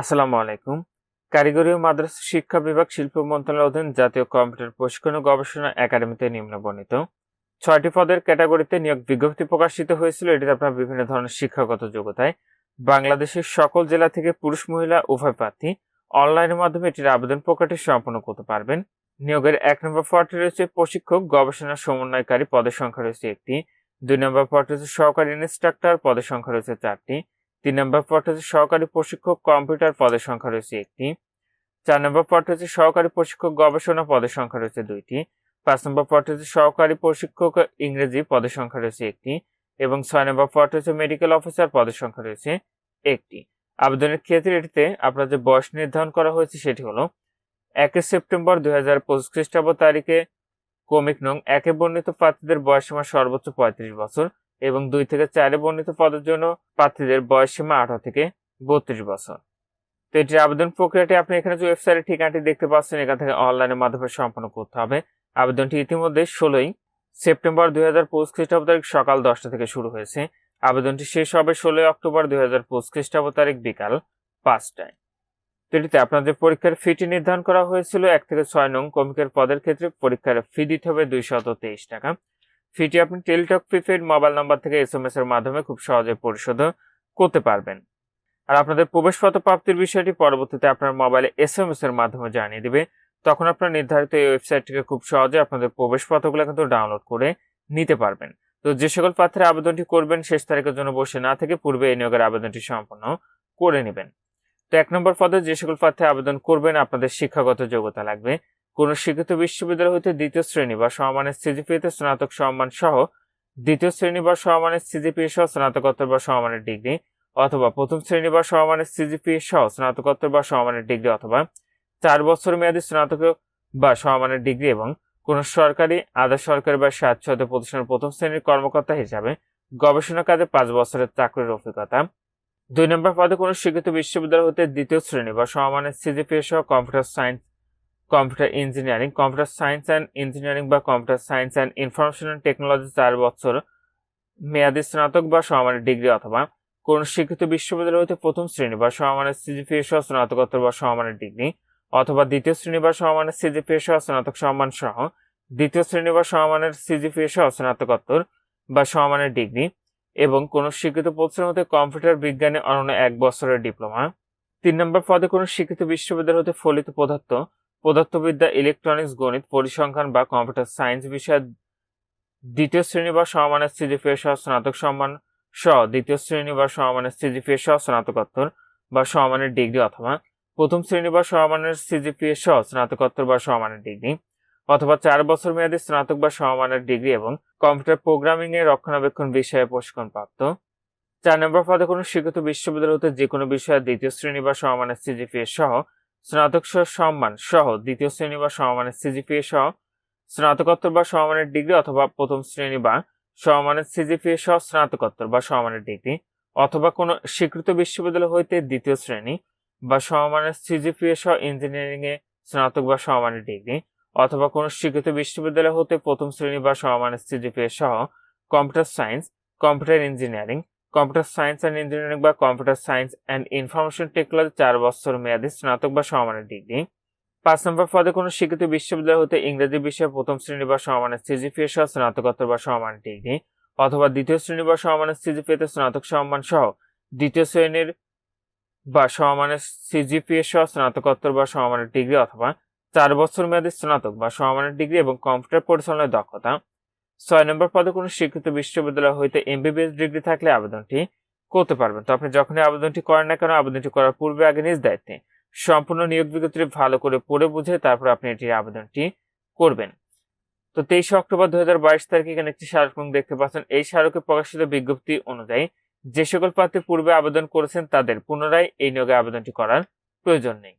আসসালামু আলাইকুম। কারিগরি ও মাদ্রাসা শিক্ষা বিভাগ শিল্প মন্ত্রণালয়ের অধীন জাতীয় কম্পিউটার প্রশিক্ষণ ও গবেষণা একাডেমিতে নিম্ন বর্ণিত ছয়টি পদের ক্যাটাগরিতে নিয়োগ বিজ্ঞপ্তি প্রকাশিত হয়েছিল। এটিতে আপনার বিভিন্ন ধরনের শিক্ষাগত যোগ্যতায় বাংলাদেশের সকল জেলা থেকে পুরুষ, মহিলা, উভয় প্রার্থী অনলাইনের মাধ্যমে এটির আবেদন প্রক্রিয়াটি সম্পন্ন করতে পারবেন। নিয়োগের এক নম্বর পদটি রয়েছে প্রশিক্ষক, গবেষণা সমন্বয়কারী পদের সংখ্যা রয়েছে একটি। দুই নম্বর পদটি রয়েছে সহকারী ইনস্ট্রাক্টর, পদের সংখ্যা রয়েছে চারটি। তিন নম্বর পদটি হচ্ছে সহকারী প্রশিক্ষক কম্পিউটার পদের সংখ্যা রয়েছে একটি। চার নম্বর পদটি হচ্ছে সহকারী প্রশিক্ষক গবেষণা পদের সংখ্যা রয়েছে দুইটি। পাঁচ নম্বর পদটি হচ্ছে সহকারী প্রশিক্ষক ইংরেজি পদের সংখ্যা রয়েছে একটি এবং ছয় নম্বর পদটি হচ্ছে মেডিকেল অফিসার পদের সংখ্যা রয়েছে একটি। আবেদনের ক্ষেত্রে এটিতে আপনার যে বয়স নির্ধারণ করা হয়েছে সেটি হলো একে সেপ্টেম্বর দুই হাজার পঁচিশ খ্রিস্টাব্দ তারিখে কমিক নং একে বর্ণিত প্রার্থীদের বয়সীমা সর্বোচ্চ পঁয়ত্রিশ বছর। এবং দুই থেকে চারে বর্ণিত পদের জন্য প্রার্থীদের বয়সসীমা আঠারো থেকে বত্রিশ বছর। তো এটির আবেদন প্রক্রিয়াটি আপনি এখানে যে ওয়েবসাইটের ঠিকানাটি দেখতে পাচ্ছেন, এখান থেকে অনলাইনের মাধ্যমে সম্পন্ন করতে হবে। আবেদনটি ইতিমধ্যে ষোলোই সেপ্টেম্বর দুই হাজার পঁচিশ খ্রিস্টাব্দ তারিখ সকাল দশটা থেকে শুরু হয়েছে। আবেদনটি শেষ হবে ষোলোই অক্টোবর দুই হাজার পঁচিশ খ্রিস্টাব্দ তারিখ বিকাল পাঁচটায়। এটিতে আপনাদের পরীক্ষার ফিটি নির্ধারণ করা হয়েছিল। এক থেকে ছয় নং কমিকের পদের ক্ষেত্রে পরীক্ষার ফি দিতে হবে দুইশত তেইশ টাকা। ফিটি আপনি টেলিটক প্রিপেড মোবাইল নাম্বার থেকে এস এম এস এর মাধ্যমে খুব সহজে পরিশোধ করতে পারবেন। আর আপনাদের প্রবেশপত্র প্রাপ্তির বিষয়টি পরবর্তীতে আপনার মোবাইলে এস এম এস এর মাধ্যমে জানিয়ে দিবে। তখন আপনার নির্ধারিত এই ওয়েবসাইট থেকে খুব সহজে আপনাদের প্রবেশপত্রগুলো কিন্তু ডাউনলোড করে নিতে পারবেন। তো যে সকল প্রার্থীরা আবেদনটি করবেন, শেষ তারিখের জন্য বসে না থেকে পূর্বে এই নিয়োগের আবেদনটি সম্পন্ন করে নেবেন। তো এক নম্বর পদে যে সকল প্রার্থী আবেদন করবেন, আপনাদের শিক্ষাগত যোগ্যতা লাগবে। কোন শিক্ষিত বিশ্ববিদ্যালয় হইতে দ্বিতীয় শ্রেণি বা সমমানের সিজিপিএতে স্নাতক সম্মান সহ দ্বিতীয় শ্রেণি বা সমমানের সিজিপিএ সহ স্নাতকোত্তর বা সমমানের ডিগ্রি অথবা প্রথম শ্রেণি বা সমমানের সিজিপিএ সহ স্নাতকোত্তর বা সমমানের ডিগ্রি অথবা চার বছর মেয়াদী স্নাতক বা সমমানের ডিগ্রি এবং কোন সরকারি, আধা সরকারি বা স্বাচ্ছন্দ্য প্রতিষ্ঠানের প্রথম শ্রেণির কর্মকর্তা হিসাবে গবেষণা কাজে পাঁচ বছরের চাকরির অভিজ্ঞতা। দুই নম্বর পদে কোনো শিক্ষিত বিশ্ববিদ্যালয় হতে দ্বিতীয় শ্রেণি বা সমমানের সিজিপিএ সহ computer science computer engineering, computer science and engineering বা computer science and information and technology চার বছর মেয়াদী স্নাতক বা সমমানের ডিগ্রি অথবা কোন শিক্ষিত বিশ্ববিদ্যালয় হতে প্রথম শ্রেণি বা সমমানের সিজিপিএ সহ স্নাতকোত্তর বা সমমানের ডিগ্রি অথবা দ্বিতীয় শ্রেণি বা সমমানের সিজিপিএ সহ স্নাতক সম্মান সহ দ্বিতীয় শ্রেণি বা সমমানের সিজিপিএ সহ স্নাতকোত্তর বা সমমানের ডিগ্রি এবং কোন শিক্ষিত প্রতিষ্ঠান হতে কম্পিউটার বিজ্ঞানে অনন্য এক বছরের ডিপ্লোমা। তিন নম্বর পদে কোন শিক্ষিত বিশ্ববিদ্যালয় হতে ফলিত পদার্থ পদার্থবিদ্যা ইলেকট্রনিক্স গণিত, পরিসংখ্যান বা কম্পিউটার সায়েন্স বিষয়ে দ্বিতীয় শ্রেণি বা সমমানের সিজিপিএ সহ স্নাতক সম্মান সহ দ্বিতীয় শ্রেণি বা সমমানের সিজিপিএ সহ স্নাতকোত্তর বা সমমানের ডিগ্রি অথবা প্রথম শ্রেণি বা সমমানের সিজিপিএ সহ স্নাতকোত্তর বা সমমানের ডিগ্রি অথবা চার বছর মেয়াদী স্নাতক বা সমমানের ডিগ্রি এবং কম্পিউটার প্রোগ্রামিং এর রক্ষণাবেক্ষণ বিষয়ে প্রশিক্ষণ প্রাপ্ত। চার নম্বর পদে কোনো শিক্ষিত বিশ্ববিদ্যালয় হতে যে কোনো বিষয়ে দ্বিতীয় শ্রেণি বা সমমানের সিজিপিএ সহ স্নাতক সম্মান সহ দ্বিতীয় শ্রেণি বা সমমানের সিজিপিএ সহ স্নাতকোত্তর বা সমমানের ডিগ্রি অথবা প্রথম শ্রেণি বা সমমানের সিজিপিএ সহ স্নাতকোত্তর বা সমমানের ডিগ্রি অথবা কোনো স্বীকৃত বিশ্ববিদ্যালয় হইতে দ্বিতীয় শ্রেণি বা সমমানের সিজিপিএ সহ ইঞ্জিনিয়ারিং এ স্নাতক বা সমমানের ডিগ্রি অথবা কোনো স্বীকৃত বিশ্ববিদ্যালয় হতে প্রথম শ্রেণি বা সমমানের সিজিপিএ সহ computer science computer engineering computer science and engineering বা computer science and information technology চার বছর মেয়াদী স্নাতক বা সমমানের ডিগ্রি। পাঁচ নম্বর পদে কোনো শিক্ষিত বিশ্ববিদ্যালয় হতে ইংরেজি বিষয়ে প্রথম শ্রেণি বা সমমানের সিজিপিএ সহ স্নাতকোত্তর বা সমমানের ডিগ্রি, অথবা দ্বিতীয় শ্রেণি বা সমমানের সিজিপিএতে স্নাতক সম্মান সহ দ্বিতীয় শ্রেণির বা সমমানের সিজিপিএ সহ স্নাতকোত্তর বা সমমানের ডিগ্রি অথবা চার বছর মেয়াদী স্নাতক বা সমমানের ডিগ্রি এবং কম্পিউটার পরিচালনায় দক্ষতা। ছয় নম্বর পদে কোনো শিক্ষিত বিশ্ববিদ্যালয় হইতে এমবিবিএস ডিগ্রি থাকলে আবেদনটি করতে পারবেন। তো আপনি যখনই আবেদনটি করেন না কেন, আবেদনটি করার পূর্বে আগে নিজ দায়িত্বে সম্পূর্ণ নিয়োগ বিজ্ঞপ্তিটি ভালো করে পড়ে বুঝে তারপর আপনি এটির আবেদনটি করবেন। তো তেইশে অক্টোবর দুই হাজার বাইশ তারিখে এখানে একটি স্মারক দেখতে পাচ্ছেন। এই স্মারকে প্রকাশিত বিজ্ঞপ্তি অনুযায়ী যে সকল প্রার্থী পূর্বে আবেদন করেছেন তাদের পুনরায় এই নিয়োগে আবেদনটি করার প্রয়োজন নেই।